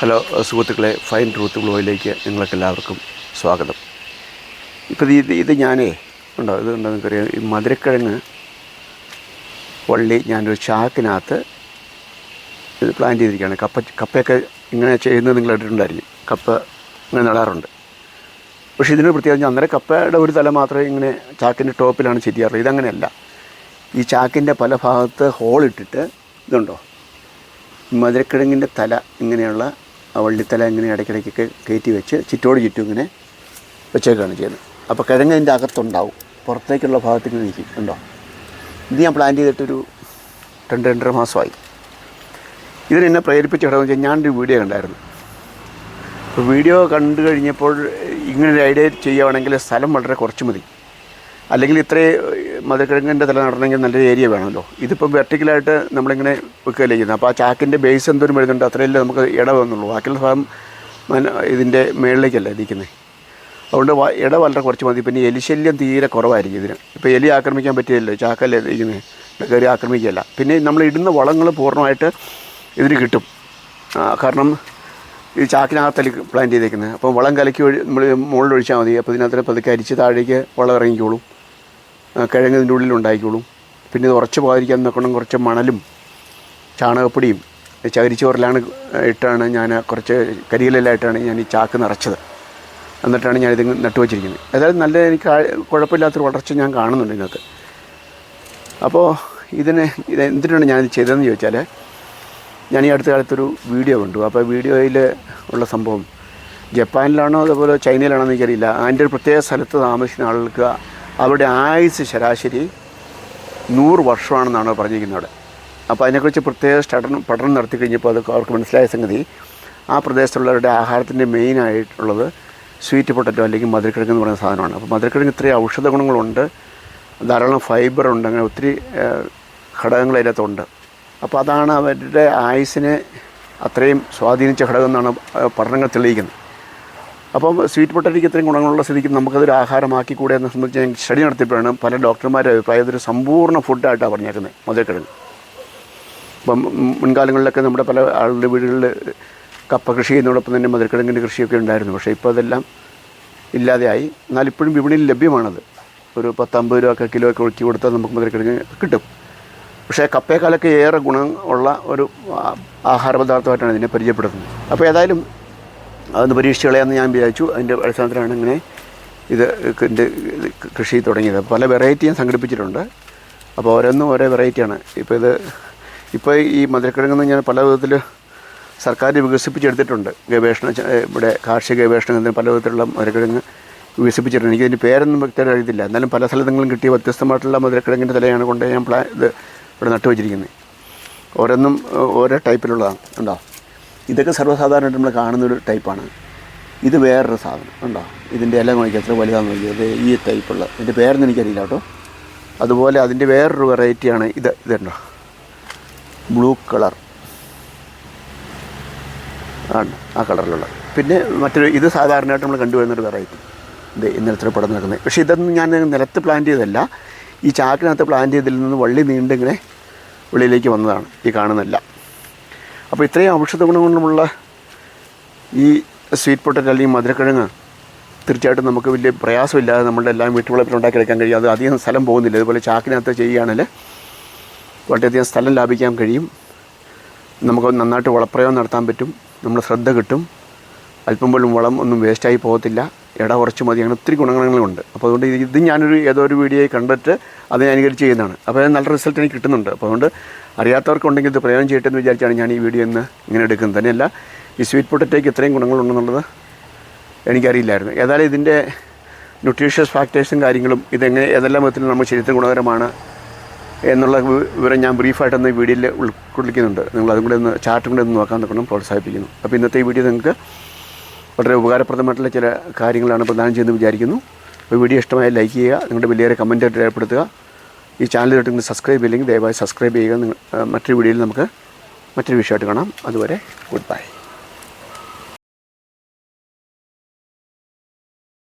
Hello സുഹൃത്തുക്കളെ fine truth ഗ്ലോയിലേക്ക് നിങ്ങൾക്ക് എല്ലാവർക്കും സ്വാഗതം. ഇപ്പോൾ ഇത് ഇത് ഞാനേ ഉണ്ടോ ഇത് ഉണ്ടോ നിങ്ങൾക്കറിയാം? ഈ മധുരക്കിഴങ്ങ് വള്ളി ഞാനൊരു ചാക്കിനകത്ത് ഇത് പ്ലാൻ ചെയ്തിരിക്കുകയാണ്. കപ്പ കപ്പയൊക്കെ ഇങ്ങനെ ചെയ്യുന്നത് നിങ്ങൾ ഇട്ടിട്ടുണ്ടായിരിക്കും കപ്പ ഇങ്ങനെ നടാറുണ്ട്. പക്ഷേ ഇതിന് പ്രത്യേകിച്ച് അന്നേരം കപ്പയുടെ ഒരു തല മാത്രമേ ഇങ്ങനെ ചാക്കിന്റെ ടോപ്പിലാണ് ചെയ്യാറുള്ളത് ഇതങ്ങനെയല്ല. ഈ ചാക്കിന്റെ പല ഭാഗത്ത് ഹോളിട്ടിട്ട് ഇതുണ്ടോ? മധുരക്കിഴങ്ങിന്റെ തല ഇങ്ങനെയുള്ള വള്ളിത്തല ഇങ്ങനെ ഇടയ്ക്കിടയ്ക്കൊക്കെ കയറ്റി വെച്ച് ചുറ്റോട് ചുറ്റും ഇങ്ങനെ വെച്ചേക്കാണ് ചെയ്യുന്നത്. അപ്പോൾ കിഴങ്ങ് അതിന്റെ അകത്തുണ്ടാവും. പുറത്തേക്കുള്ള ഭാഗത്തേക്ക് നിൽക്കും ഉണ്ടോ ഇത് ഞാൻ പ്ലാൻ ചെയ്തിട്ടൊരു രണ്ട് രണ്ടര മാസമായി. ഇതിന് എന്നെ പ്രേരിപ്പിച്ച ഘടകം വെച്ചാൽ ഞാനൊരു വീഡിയോ കണ്ടായിരുന്നു. അപ്പോൾ വീഡിയോ കണ്ടു കഴിഞ്ഞപ്പോൾ ഇങ്ങനൊരു ഐഡിയ ചെയ്യുകയാണെങ്കിൽ സ്ഥലം വളരെ കുറച്ച് മതി. അല്ലെങ്കിൽ ഇത്രയും മധുരക്കിഴങ്ങിന്റെ തല നടണമെങ്കിൽ നല്ലൊരു ഏരിയ വേണമല്ലോ. ഇതിപ്പോൾ വെർട്ടിക്കലായിട്ട് നമ്മളിങ്ങനെ വെക്കുകയല്ലേ ചെയ്യുന്നത്. അപ്പോൾ ആ ചാക്കിന്റെ ബേസ് എന്തോരം വരുന്നുണ്ട് അത്രയല്ലേ നമുക്ക് ഇട വന്നുള്ളൂ. ബാക്കിയുള്ള ഭാഗം ഇതിന്റെ മേളിലേക്കല്ലേ ഇരിക്കുന്നത് അതുകൊണ്ട് ഇട വളരെ കുറച്ച് മതി. പിന്നെ എലിശല്യം തീരെ കുറവായിരിക്കും ഇതിന്. ഇപ്പോൾ എലി ആക്രമിക്കാൻ പറ്റിയല്ലോ ചാക്കല്ലേ ഇരിക്കുന്നത് കയറി ആക്രമിക്കുകയല്ല പിന്നെ നമ്മൾ ഇടുന്ന വളങ്ങൾ പൂർണമായിട്ട് ഇതിന് കിട്ടും. കാരണം ഈ ചാക്കിനകത്തല്ല പ്ലാൻ ചെയ്തേക്കുന്നത് അപ്പോൾ വളം കലക്കി നമ്മൾ മുകളിൽ ഒഴിച്ചാൽ മതി. അപ്പോൾ ഇതിനകത്ത് പതുക്കെ അരിച്ച് താഴേക്ക് വളം ഇറങ്ങിക്കോളും. കിഴങ്ങ് ഇതിന്റെ ഉള്ളിൽ ഉണ്ടായിക്കോളും. പിന്നെ ഇത് ഉറച്ച് പോകാതിരിക്കാൻ നോക്കണം. കുറച്ച് മണലും ചാണകപ്പൊടിയും ചകിരിച്ചോറിലാണ് ഇട്ടാണ് ഞാൻ കുറച്ച് കരിയിലെല്ലാം ഞാൻ ഈ ചാക്ക് നിറച്ചത്. എന്നിട്ടാണ് ഞാനിത് നട്ടുവച്ചിരിക്കുന്നത് ഏതായാലും നല്ല എനിക്ക് കുഴപ്പമില്ലാത്തൊരു വളർച്ച ഞാൻ കാണുന്നുണ്ട് ഇതിനകത്ത്. അപ്പോൾ ഇതിന് ഇത് എന്തിനാണ് ഞാനിത് ചെയ്തതെന്ന് ചോദിച്ചാൽ ഞാൻ ഈ അടുത്ത കാലത്തൊരു വീഡിയോ കണ്ടു. അപ്പോൾ വീഡിയോയിൽ ഉള്ള സംഭവം ജപ്പാനിലാണോ അതുപോലെ ചൈനയിലാണോ എന്ന് എനിക്കറിയില്ല. അതിന്റെ ഒരു പ്രത്യേക സ്ഥലത്ത് താമസിക്കുന്ന ആളുകൾക്ക് അവരുടെ ആയുസ് ശരാശരി നൂറ് വർഷമാണെന്നാണ് പറഞ്ഞിരിക്കുന്നത് അവിടെ. അപ്പോൾ അതിനെക്കുറിച്ച് പ്രത്യേക പഠനം പഠനം നടത്തി കഴിഞ്ഞപ്പോൾ അത് അവർക്ക് മനസ്സിലായ സംഗതി ആ പ്രദേശത്തുള്ളവരുടെ ആഹാരത്തിന്റെ മെയിനായിട്ടുള്ളത് സ്വീറ്റ് പൊട്ടറ്റോ അല്ലെങ്കിൽ മധുരക്കിഴങ്ങ് എന്ന് പറയുന്ന സാധനമാണ്. അപ്പോൾ മധുരക്കിഴങ്ങ് ഇത്രയും ഔഷധ ഗുണങ്ങളുണ്ട്. ധാരാളം ഉണ്ട്. അങ്ങനെ ഒത്തിരി ഘടകങ്ങൾ അതിനകത്തുണ്ട്. അപ്പോൾ അതാണ് അവരുടെ ആയുസിനെ അത്രയും സ്വാധീനിച്ച ഘടകം എന്നാണ് പഠനങ്ങൾ തെളിയിക്കുന്നത്. അപ്പം സ്വീറ്റ് പൊട്ടറ്റയ്ക്ക് ഇത്രയും ഗുണങ്ങളുള്ള സ്ഥിതിക്ക് നമുക്കതൊരു ആഹാരമാക്കി കൂടെ എന്ന് സംബന്ധിച്ച് ഞാൻ സ്റ്റഡി നടത്തിയപ്പോഴാണ് പല ഡോക്ടർമാരുടെ അഭിപ്രായം ഇതൊരു സമ്പൂർണ ഫുഡായിട്ടാണ് പറഞ്ഞേക്കുന്നത് മധുരക്കിഴങ്ങ് ഇപ്പം മുൻകാലങ്ങളിലൊക്കെ നമ്മുടെ പല ആളുടെ വീടുകളിൽ കപ്പ കൃഷി ചെയ്യുന്നതോടൊപ്പം തന്നെ മധുരക്കിഴങ്ങിന്റെ കൃഷിയൊക്കെ ഉണ്ടായിരുന്നു. പക്ഷേ ഇപ്പോൾ അതെല്ലാം ഇല്ലാതെയായി എന്നാൽ ഇപ്പോഴും വിപണിയിൽ ലഭ്യമാണത്. ഒരു പത്തമ്പത് രൂപ കിലോ ഒക്കെ ഒഴുക്കി കൊടുത്താൽ നമുക്ക് മധുരക്കിഴങ്ങ് കിട്ടും. പക്ഷേ കപ്പേക്കാലൊക്കെ ഏറെ ഗുണം ഉള്ള ഒരു ആഹാര പദാർത്ഥമായിട്ടാണ് ഇതിനെ പരിചയപ്പെടുത്തുന്നത്. അപ്പോൾ ഏതായാലും അതൊന്ന് പരീക്ഷിച്ച് കളയാമെന്ന് ഞാൻ വിചാരിച്ചു. അതിന്റെ അടിസ്ഥാനത്തിലാണ് ഇങ്ങനെ ഇത് എന്റെ കൃഷി തുടങ്ങിയത്. പല വെറൈറ്റി ഞാൻ സംഘടിപ്പിച്ചിട്ടുണ്ട്. അപ്പോൾ ഓരോന്നും ഓരോ വെറൈറ്റിയാണ്. ഇപ്പോൾ ഇത് ഇപ്പോൾ ഈ മധുരക്കിഴങ്ങെന്ന് ഞാൻ പല വിധത്തിൽ സർക്കാർ വികസിപ്പിച്ചെടുത്തിട്ടുണ്ട്. ഗവേഷണ ഇവിടെ കാർഷിക ഗവേഷണ കേന്ദ്രം പല വിധത്തിലുള്ള മധുരക്കിഴങ്ങ് വികസിപ്പിച്ചിട്ടുണ്ട്. എനിക്കതിന്റെ പേരൊന്നും വ്യക്തമായിട്ട് അറിയത്തില്ല. എന്നാലും പല സ്ഥലത്തെങ്കിലും കിട്ടിയ വ്യത്യസ്തമായിട്ടുള്ള മധുരക്കിഴങ്ങിന്റെ തലയാണ് കൊണ്ട് ഞാൻ പ്ലാ ഇത് ഇവിടെ നട്ടുവച്ചിരിക്കുന്നത്. ഓരോന്നും ഓരോ ടൈപ്പിലുള്ളതാണ്. ഉണ്ടോ? ഇതൊക്കെ സർവസാധാരണമായിട്ട് നമ്മൾ കാണുന്നൊരു ടൈപ്പാണ്. ഇത് വേറൊരു സാധനം. ഉണ്ടോ ഇതിന്റെ ഇല നോക്കി എത്ര വലുതാണെന്ന് നോക്കിയത് ഈ ടൈപ്പുള്ള. ഇതിന്റെ പേരൊന്നും എനിക്കറിയില്ല കേട്ടോ. അതുപോലെ അതിന്റെ വേറൊരു വെറൈറ്റിയാണ് ഇത്. ഇതുണ്ടോ ബ്ലൂ കളർ. ആണ് ആ കളറിലുള്ള. പിന്നെ മറ്റൊരു ഇത് സാധാരണയായിട്ട് നമ്മൾ കണ്ടുവരുന്നൊരു വെറൈറ്റി. ഇത് ഇന്നലത്തെ പടം നടക്കുന്നത്. പക്ഷേ ഇതൊന്നും ഞാൻ നിലത്ത് പ്ലാൻ ചെയ്തതല്ല. ഈ ചാക്കിനകത്ത് പ്ലാൻ ചെയ്തതിൽ നിന്ന് വള്ളി നീണ്ടിങ്ങനെ ഉള്ളിലേക്ക് വന്നതാണ്. ഈ കാണുന്നില്ല അപ്പോൾ ഇത്രയും ഔഷധ ഗുണങ്ങളുമുള്ള ഈ സ്വീറ്റ് പൊട്ടറ്റ് അല്ലെങ്കിൽ മധുരക്കിഴങ്ങ് തീർച്ചയായിട്ടും നമുക്ക് വലിയ പ്രയാസമില്ലാതെ നമ്മുടെ എല്ലാം വീട്ടുവളപ്പിൽ ഉണ്ടാക്കിയെടുക്കാൻ കഴിയും. അത് അധികം സ്ഥലം പോകുന്നില്ല. അതുപോലെ ചാക്കിനകത്ത് ചെയ്യുകയാണെങ്കിൽ വളരെയധികം സ്ഥലം ലാഭിക്കാൻ കഴിയും. നമുക്ക് നന്നായിട്ട് വളപ്രയോഗം നടത്താൻ പറ്റും. നമ്മൾ ശ്രദ്ധ കിട്ടും. അല്പം പോലും വളം ഒന്നും വേസ്റ്റായി പോകത്തില്ല. ഇട കുറച്ച് മതി. അങ്ങനെ ഒത്തിരി ഗുണങ്ങളുണ്ട് അപ്പോൾ അതുകൊണ്ട് ഇത് ഞാനൊരു ഏതോ ഒരു വീഡിയോയിൽ കണ്ടിട്ട് അതിനെ അനുകരിച്ച് ചെയ്യുന്നതാണ്. അപ്പോൾ അത് നല്ല റിസൾട്ട് എനിക്ക് കിട്ടുന്നുണ്ട്. അപ്പോൾ അതുകൊണ്ട് അറിയാത്തവർക്കുണ്ടെങ്കിൽ ഇത് പ്രയോജനം ചെയ്യട്ടെ എന്ന് വിചാരിച്ചാണ് ഞാൻ ഈ വീഡിയോ ഇന്ന് ഇങ്ങനെ എടുക്കുന്നത്. തന്നെയല്ല ഈ സ്വീറ്റ് പൊട്ടറ്റോയ്ക്ക് ഇത്രയും ഗുണങ്ങളുണ്ടെന്നുള്ളത് എനിക്കറിയില്ലായിരുന്നു. ഏതായാലും ഇതിന്റെ ന്യൂട്രീഷ്യസ് ഫാക്ടേഴ്സും കാര്യങ്ങളും ഇതെങ്ങനെ ഏതെല്ലാം വിധത്തിൽ നമ്മൾ ശരീരത്തിന് ഗുണകരമാണ് എന്നുള്ള വിവരം ഞാൻ ബ്രീഫായിട്ടൊന്ന് ഈ വീഡിയോയിൽ ഉൾക്കൊള്ളിക്കുന്നുണ്ട്. നിങ്ങൾ അതും കൂടെ ഒന്ന് ചാർട്ടും കൂടെ ഒന്ന് നോക്കാൻ നോക്കണം പ്രോത്സാഹിപ്പിക്കുന്നു. അപ്പോൾ ഇന്നത്തെ ഈ വീഡിയോ നിങ്ങൾക്ക് വളരെ ഉപകാരപ്രദമായിട്ടുള്ള ചില കാര്യങ്ങളാണ് പ്രദാനം ചെയ്യുന്നത് വിചാരിക്കുന്നു. അപ്പോൾ വീഡിയോ ഇഷ്ടമായ ലൈക്ക് ചെയ്യുക നിങ്ങളുടെ വലിയ കമന്റ് രേഖപ്പെടുത്തുക. ഈ ചാനലിലോട്ട് നിങ്ങൾ സബ്സ്ക്രൈബ് ചെയ്യില്ലെങ്കിൽ ദയവായി സബ്സ്ക്രൈബ് ചെയ്യുക. മറ്റൊരു വീഡിയോയിൽ നമുക്ക് മറ്റൊരു വിഷയമായിട്ട് കാണാം. അതുവരെ ഗുഡ് ബൈ.